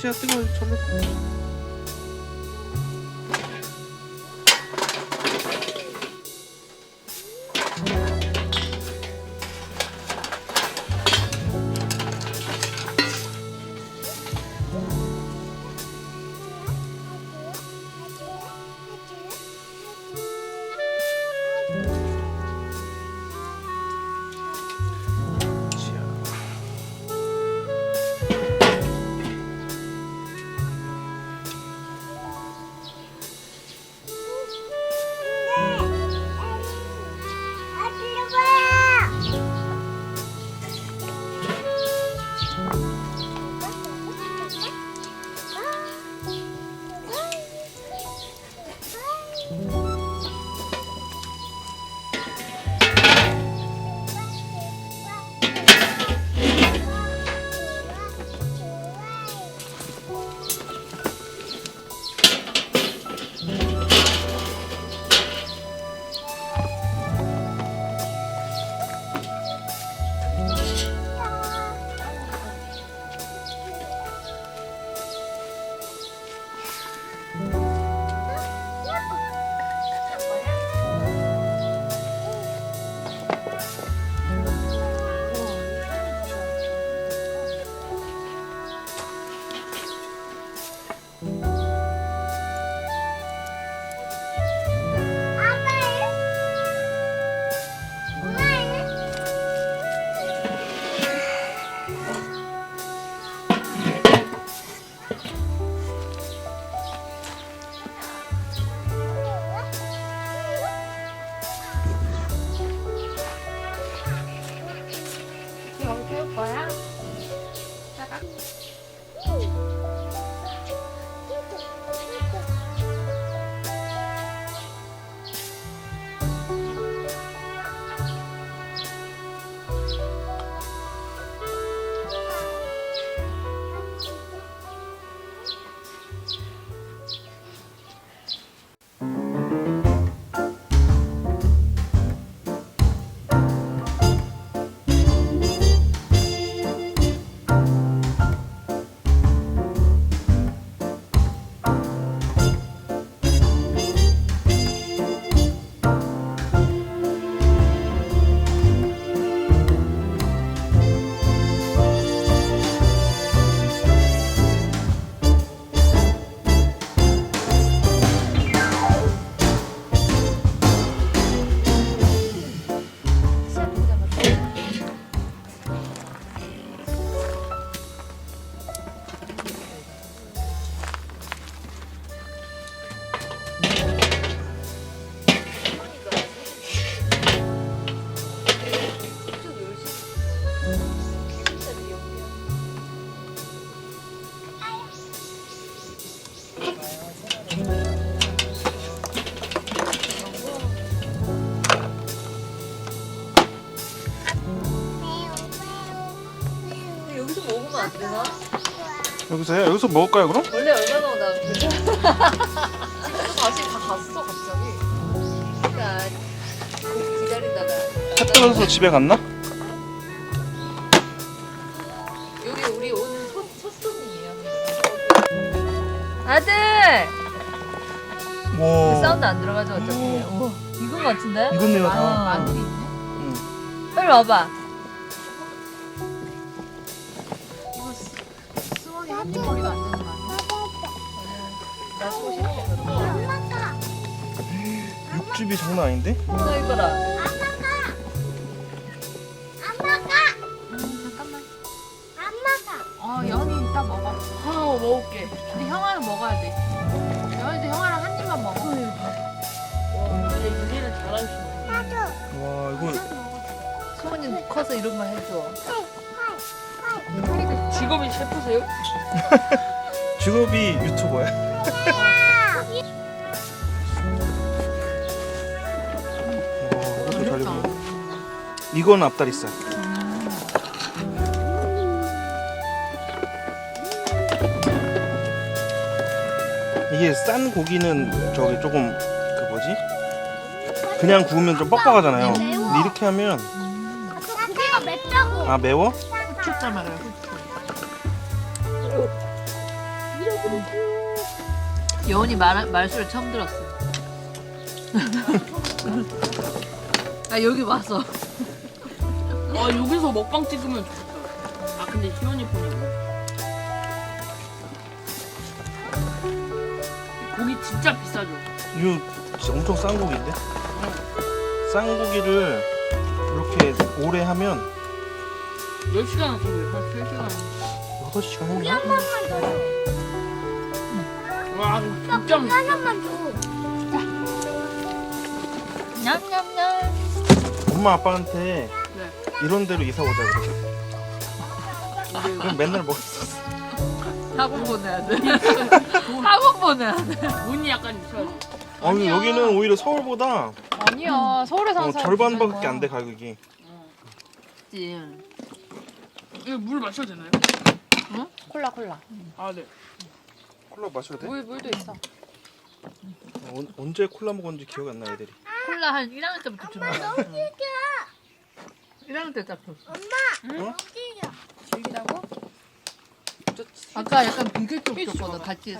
시야 뜨거워 시 time. 여기서 안 되나? 여기서요? 여기서 먹을까요 그럼? 원래 얼마나 나왔는데? 지금 또 다시 다 갔어 갑자기. 그러니까 그 기다리다가 해 뜨거워서 집에 갔나? 여기 우리 오늘 첫, 첫 손이에요. 아들! 와 사운드 안 들어가죠 어차피. 이건 같은데? 이건네요 아, 다 마늘이 있네. 응. 빨리 와봐. 안 되는 거 아니야? 나. 육즙이 장난 아닌데? 너 이거라. 음, 잠깐만. 어, 연이 이따 먹어. 아 먹을게. 근데 형아는 먹어야 돼. 연이도 형아랑 한 입만 먹어. 와 근데 윤희는 잘하시네. 와 이거 소원이 커서 이런 거 해줘. 직업이 셰프세요? 직업이 유튜버야 와 이것도 잘 익어 이건 앞다리살 이게 싼 고기는 저기 조금 그 뭐지? 그냥 구우면 좀 뻑뻑하잖아요 근데 이렇게 하면 고기가 맵다고. 아 매워? 짜말아요, 여운이 말, 말수를 처음 들었어. 아, 여기 와서. 아 여기서 먹방 찍으면 좋겠다. 아 근데 희원이 폰이고. 고기 진짜 비싸죠. 이거 진짜 엄청 싼 고기인데? 싼 고기를 이렇게 오래 하면 10시간 정도 한 3시간. 6시간 했나? 와 진짜. 하나만 줘. 냠냠냠. 엄마 아빠한테 네. 이런 데로 이사 오자 그래. 그럼 맨날 먹었어. 학원 보내야 돼. 학원 보내야 돼. 문이 약간 있어야지. 아니 여기는 오히려 서울보다 아니야. 서울에 어, 절반밖에 안 돼 가격이. 지 이거 물 마셔도 되나요? 콜라 콜라. 아 네. 콜라 마셔도 돼? 물 물도 있어. 어, 언제 콜라 먹었는지 기억 안나 애들이. 콜라 한 1학년 때부터 주는 거야. 1학년 때딱 줬어. 찌개. 아까 약간 비교 쪽 줬거든. 같이